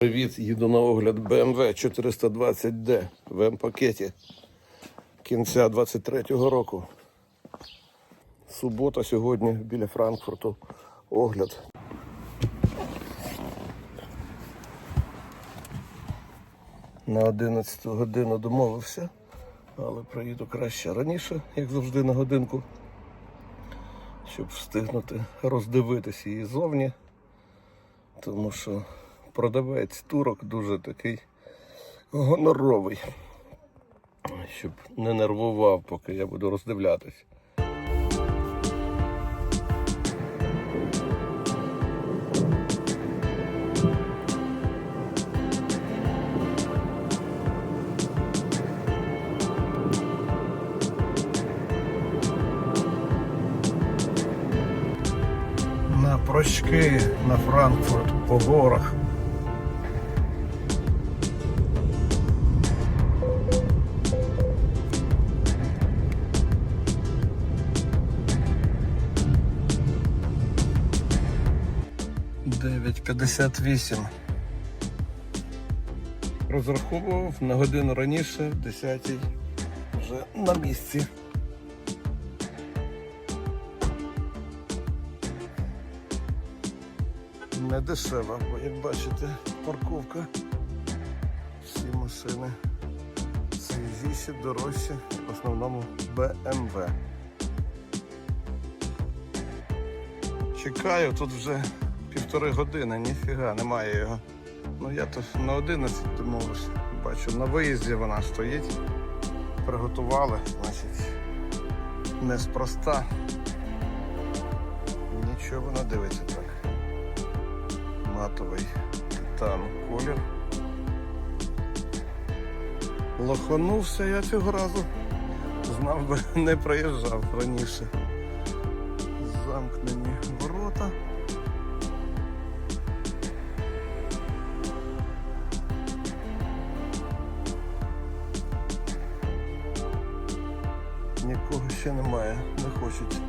Привіт, їду на огляд BMW 420D в М-пакеті кінця 23-го року. Субота сьогодні біля Франкфурту огляд. На 11 годину домовився, але приїду краще раніше, як завжди на годинку, щоб встигнути роздивитися її зовні тому що продавець турок дуже такий гоноровий, щоб не нервував, поки я буду роздивлятись. На прощки на Франкфурт по горах. Дев'ять п'ятдесят вісім. Розраховував на годину раніше, 10 вже на місці. Не дешева, бо як бачите, парковка. Всі машини свіжіші, дорожчі, в основному BMW. Чекаю, тут вже півтори години, ніфіга, немає його. Ну я то на 11 домовився. Бачу, на виїзді вона стоїть. Приготували, значить, неспроста. Нічого вона дивиться так матовий титан колір. Лоханувся я цього разу. Знав би, не проїжджав раніше. Замкнені ворота. Немає, не хочуть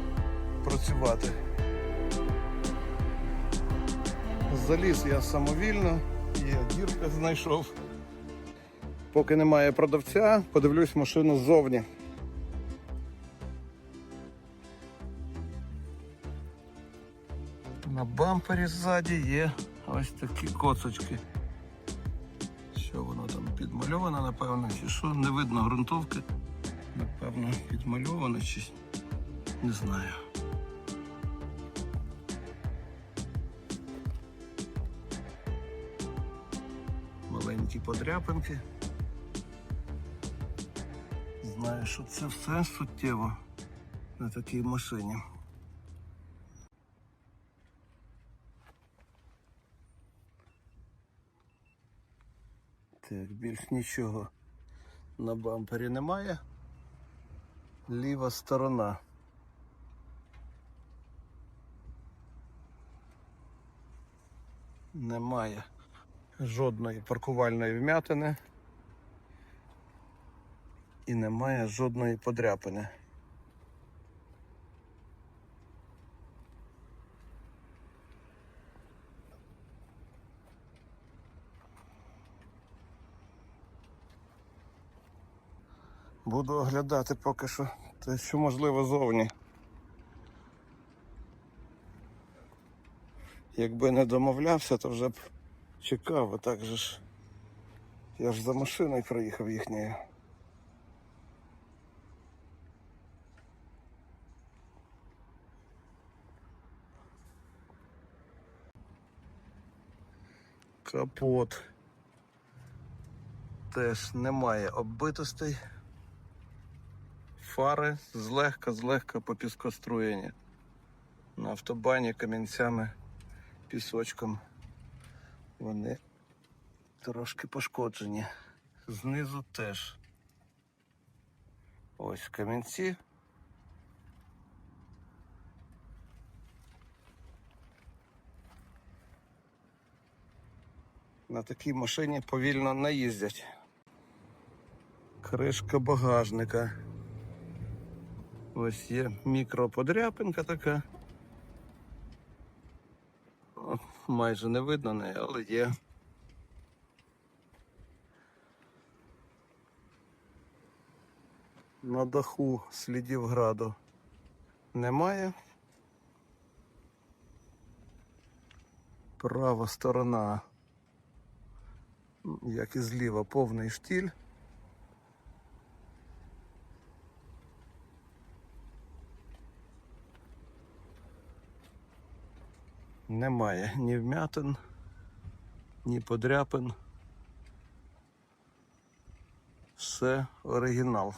працювати. Заліз я самовільно, є дірка знайшов. Поки немає продавця, подивлюсь машину ззовні. На бампері ззаді є ось такі коцочки. Що воно там підмальовано, напевно, чи що, не видно ґрунтовки. Напевно, підмальовано чи не знаю. маленькі подряпинки. Знаю, що це все суттєво на такій машині. Так, більш нічого на бампері немає. Ліва сторона. Немає жодної паркувальної вмятини і немає жодної подряпини. Буду оглядати поки що те, що можливо зовні. Якби не домовлявся, то вже б чекав, а так же ж. Я ж за машиною проїхав їхньою. Капот. Теж немає оббитостей. Фари злегка, злегка по піскоструєнні. На автобані камінцями, пісочком вони трошки пошкоджені. Знизу теж. Ось камінці. На такій машині повільно не їздять. Кришка багажника. Ось є мікроподряпинка така. О, майже не видно неї, але є. На даху слідів граду немає. Права сторона, як і зліва, повний штіль. Немає ні вмятин, ні подряпин. Все оригінал.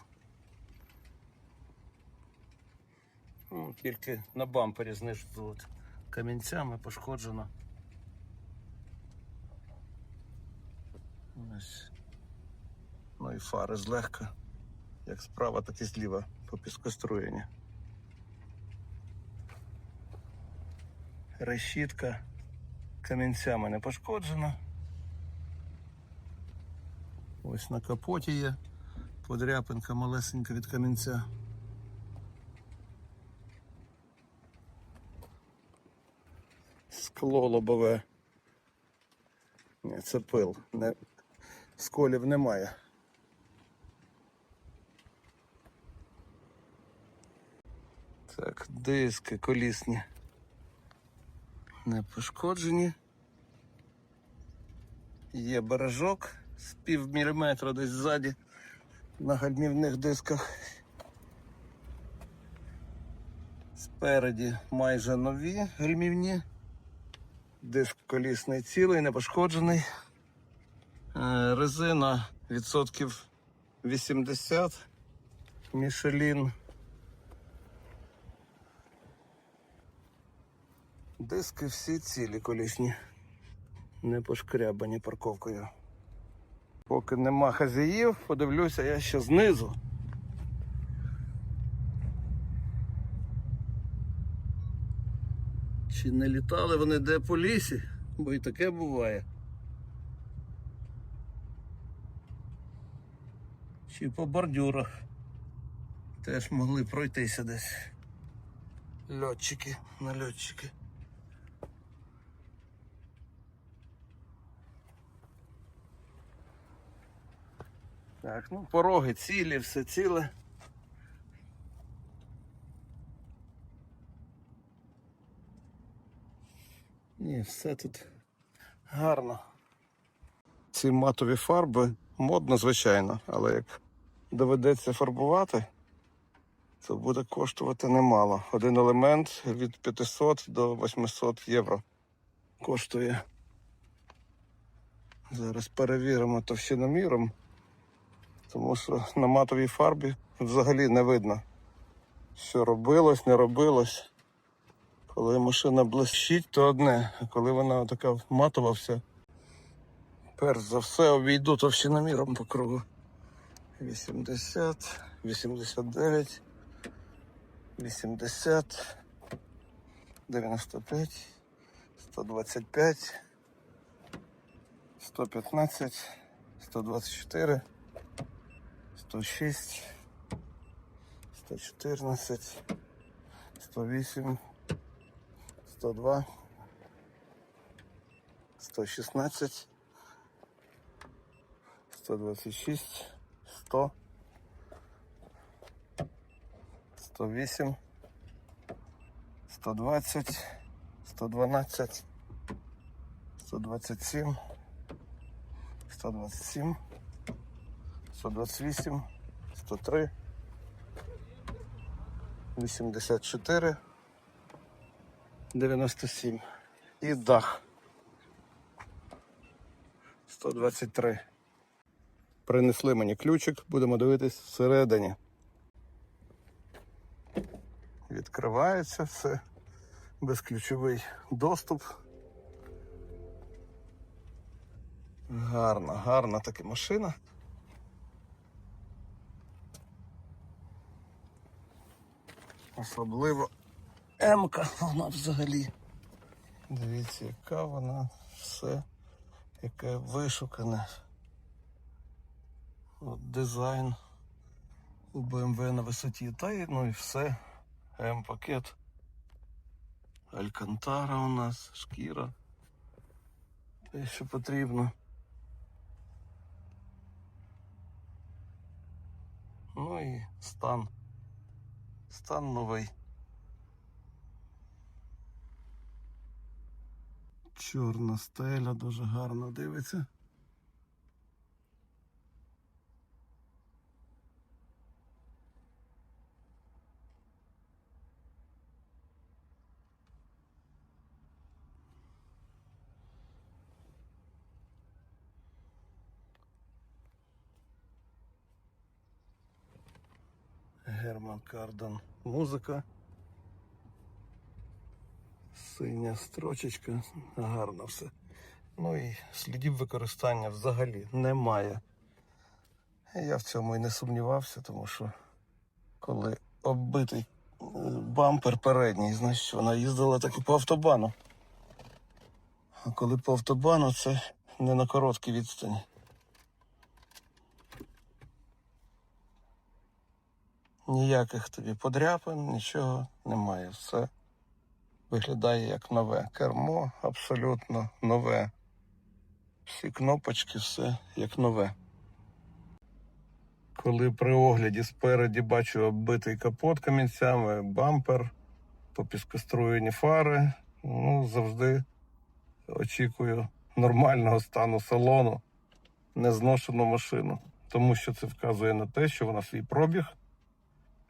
Ну, тільки на бампері знизу от камінцями пошкоджено. Ось. Ну і фари злегка, як справа, так і зліва по піскоструєнні. Решітка камінцями не пошкоджена. Ось на капоті є подряпинка малесенька від камінця. Скло лобове. Ні, це пил. Не... Сколів немає. Так, диски колісні не пошкоджені. Є бережок з пів міліметра десь ззаді на гальмівних дисках. Спереді майже нові гальмівні. Диск колісний цілий, не пошкоджений. Е, Резина відсотків 80. Мішелін. Диски всі цілі колісні. Не пошкрябані парковкою. Поки нема хазяїв, подивлюся я ще знизу. Чи не літали вони де по лісі? Бо і таке буває. Чи по бордюрах теж могли пройтися десь. Льотчики, нальотчики. Так, ну пороги цілі, все ціле. Ні, все тут гарно. Ці матові фарби модно, звичайно, але як доведеться фарбувати, то буде коштувати немало. Один елемент від 500 до 800 євро коштує. Зараз перевіримо товщиноміром, тому що на матовій фарбі взагалі не видно, що робилось, не робилось. Коли машина блищить, то одне, а коли вона така матова вся, перш за все обійду товщиноміром по кругу. 80, 89, 80, 95, 125, 115, 124, 106, 114, 108, 102, 116, 126, 100, 108, 120, 112, 127, 127, 128, 103, 84, 97 і дах 123. Принесли мені ключик, будемо дивитись всередині. Відкривається все, безключовий доступ. Гарна, гарна така машина. Особливо М-ка вона взагалі. Дивіться, яка вона все, яке вишукане. От дизайн у BMW на висоті. Та й ну і все. М-пакет. Алькантара у нас, шкіра. Те, що потрібно. Ну і стан. Стан новий. Чорна стеля дуже гарно дивиться. Герман Кардон. Музика. Синя строчечка. Гарно все. Ну і слідів використання взагалі немає. Я в цьому і не сумнівався, тому що коли оббитий е, бампер передній, значить вона їздила так і по автобану. А коли по автобану, це не на короткій відстані. Ніяких тобі подряпин, нічого немає. Все виглядає як нове. Кермо абсолютно нове. Всі кнопочки, все як нове. Коли при огляді спереді бачу оббитий капот камінцями, бампер, попіскоструєні фари, ну, завжди очікую нормального стану салону, незношену машину. Тому що це вказує на те, що вона свій пробіг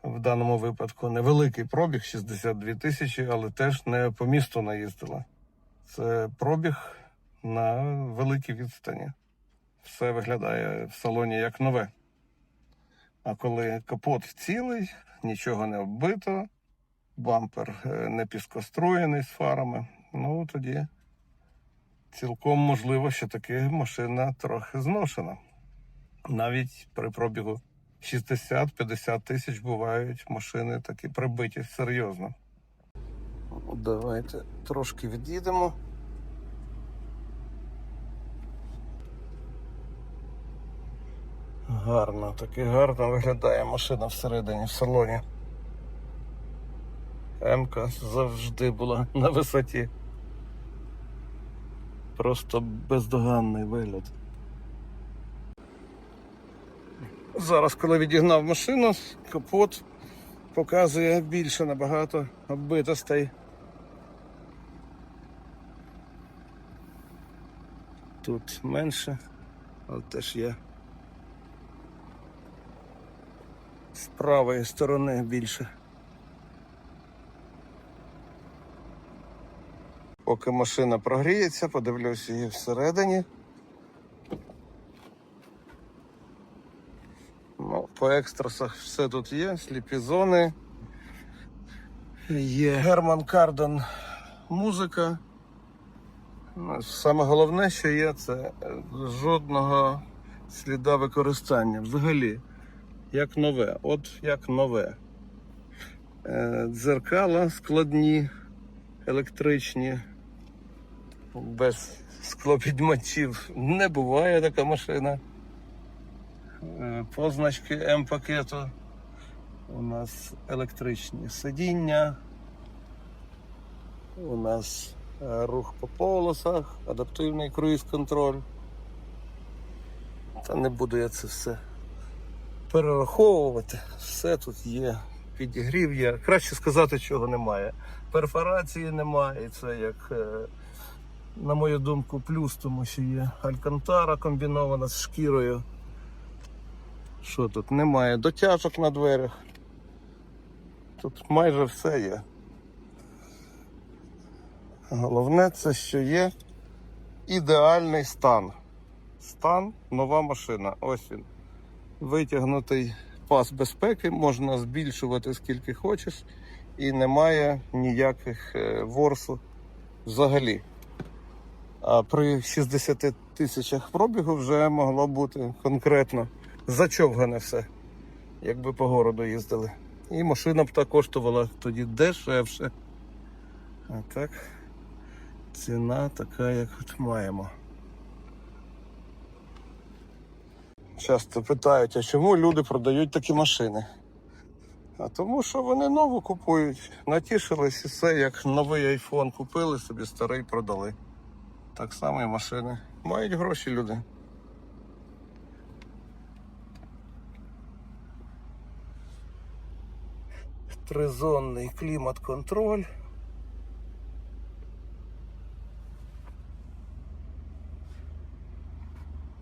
в даному випадку невеликий пробіг 62 тисячі, але теж не по місту наїздила. Це пробіг на великій відстані. Все виглядає в салоні як нове. А коли капот цілий, нічого не оббито, бампер е, не піскостроєний з фарами, ну тоді цілком можливо, що таки машина трохи зношена. Навіть при пробігу 60-50 тисяч бувають машини такі прибиті серйозно. Давайте трошки від'їдемо. Гарно, таки гарно виглядає машина всередині, в салоні. М-ка завжди була на висоті. Просто бездоганний вигляд. Зараз, коли відігнав машину, капот показує більше набагато оббитостей. Тут менше, але теж є. З правої сторони більше. Поки машина прогріється, подивлюсь її всередині. Ну, по екстрасах все тут є, сліпі зони. Є Герман Кардон музика. Ну, Саме головне, що є, це жодного сліда використання. Взагалі, як нове. От як нове. Е, Дзеркала складні, електричні, без склопідмачів не буває така машина. Е, позначки М-пакету. У нас електричні сидіння. У нас е, рух по полосах, адаптивний круїз-контроль. Та не буду я це все перераховувати. Все тут є. Підігрів є. Краще сказати, чого немає. Перфорації немає. І це як, е, на мою думку, плюс, тому що є алькантара комбінована з шкірою. Що тут? Немає дотяжок на дверях. Тут майже все є. Головне це, що є ідеальний стан. Стан нова машина. Ось він. Витягнутий пас безпеки, можна збільшувати скільки хочеш, і немає ніяких е, ворсу взагалі. А при 60 тисячах пробігу вже могло бути конкретно зачовгане все, якби по городу їздили. І машина б та коштувала тоді дешевше. А так, ціна така, як от маємо. Часто питають, а чому люди продають такі машини? А тому що вони нову купують. Натішились і все, як новий айфон купили, собі старий продали. Так само і машини. Мають гроші люди. Тризонний клімат-контроль.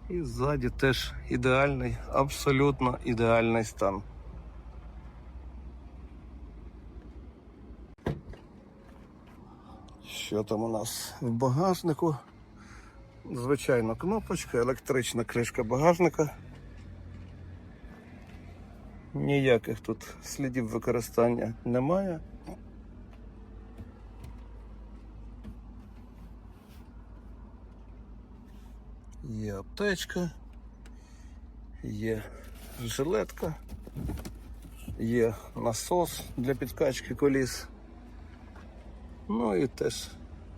І ззаді теж ідеальний, абсолютно ідеальний стан. Що там у нас в багажнику? Звичайно, кнопочка, електрична кришка багажника. Ніяких тут слідів використання немає. Є аптечка, є жилетка, є насос для підкачки коліс. Ну і теж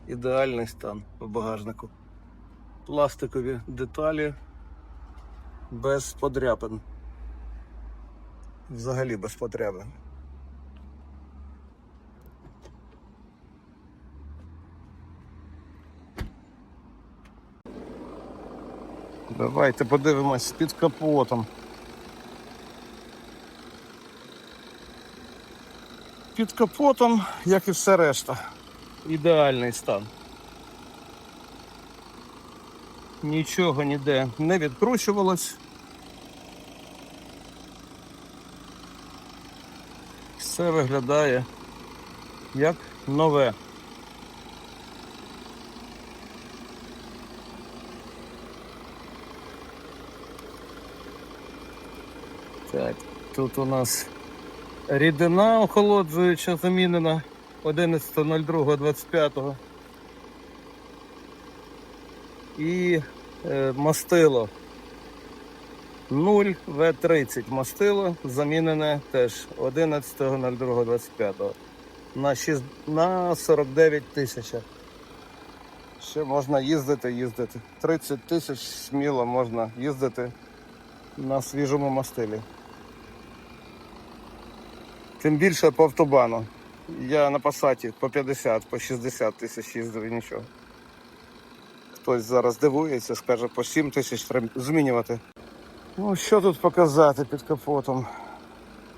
ідеальний стан в багажнику. Пластикові деталі без подряпин. Взагалі без подряпин. Давайте подивимось під капотом. Під капотом, як і все решта, ідеальний стан. Нічого ніде не відкручувалось. Все виглядає як нове. Так, тут у нас рідина охолоджуюча замінена 11.02.25. І е, мастило 0 В30 мастило замінене теж 11.02.25 на, 6, на 49 тисяч. Ще можна їздити, їздити. 30 тисяч сміло можна їздити на свіжому мастилі. Тим більше по автобану. Я на пасаті по 50, по 60 тисяч їздив і нічого. Хтось зараз дивується, скаже, по 7 тисяч треба змінювати. Ну, що тут показати під капотом?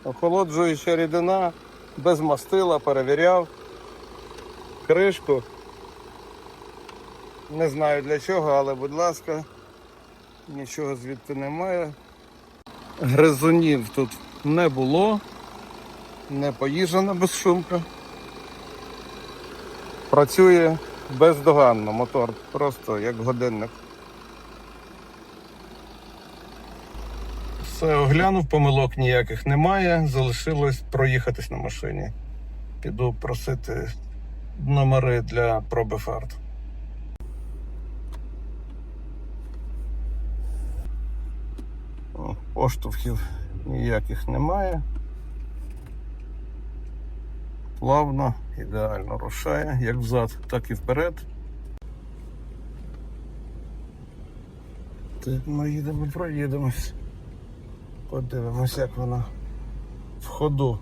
Охолоджуюча рідина, без мастила, перевіряв. Кришку. Не знаю для чого, але будь ласка, нічого звідти немає. Гризунів тут не було, не поїжджена безшумка. Працює бездоганно мотор, просто як годинник. Все оглянув, помилок ніяких немає. Залишилось проїхатись на машині. Піду просити номери для проби фарт. Поштовхів ніяких немає. Плавно, ідеально рушає, як взад, так і вперед. Так, ми їдемо, проїдемось. Подивимось, як вона в ходу.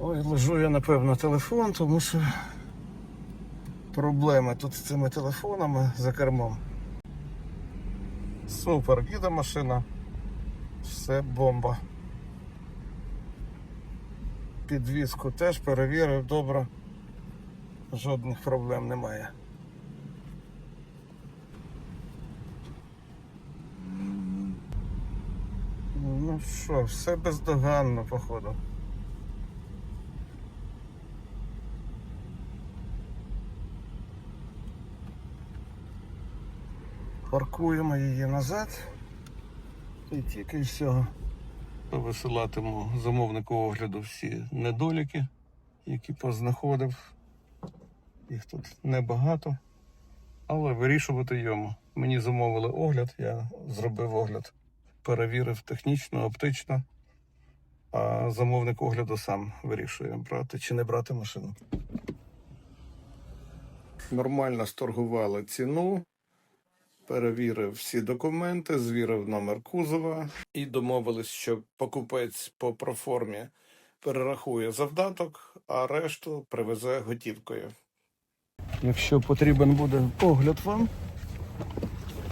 Ой, лежу я, напевно, телефон, тому що проблеми тут з цими телефонами за кермом. Супер, їде машина. Все бомба. Підвізку теж перевірив добре. Жодних проблем немає. Ну що, все бездоганно, походу. Паркуємо її назад і тільки всього. Висилатиму замовнику огляду всі недоліки, які познаходив. Їх тут небагато, але вирішувати йому. Мені замовили огляд, я зробив огляд, перевірив технічно, оптично, а замовник огляду сам вирішує, брати чи не брати машину. Нормально сторгували ціну. Перевірив всі документи, звірив номер кузова і домовились, що покупець по проформі перерахує завдаток, а решту привезе готівкою. Якщо потрібен буде погляд вам,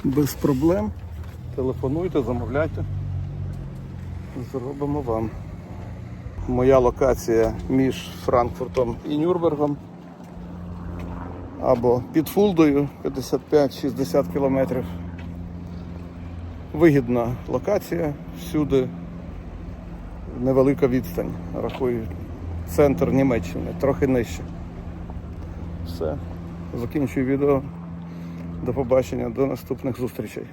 без проблем, телефонуйте, замовляйте. Зробимо вам. Моя локація між Франкфуртом і Нюрнбергом або під Фулдою 55-60 кілометрів. Вигідна локація, всюди невелика відстань. Рахую, центр Німеччини, трохи нижче. Все. Закінчую відео. До побачення, до наступних зустрічей.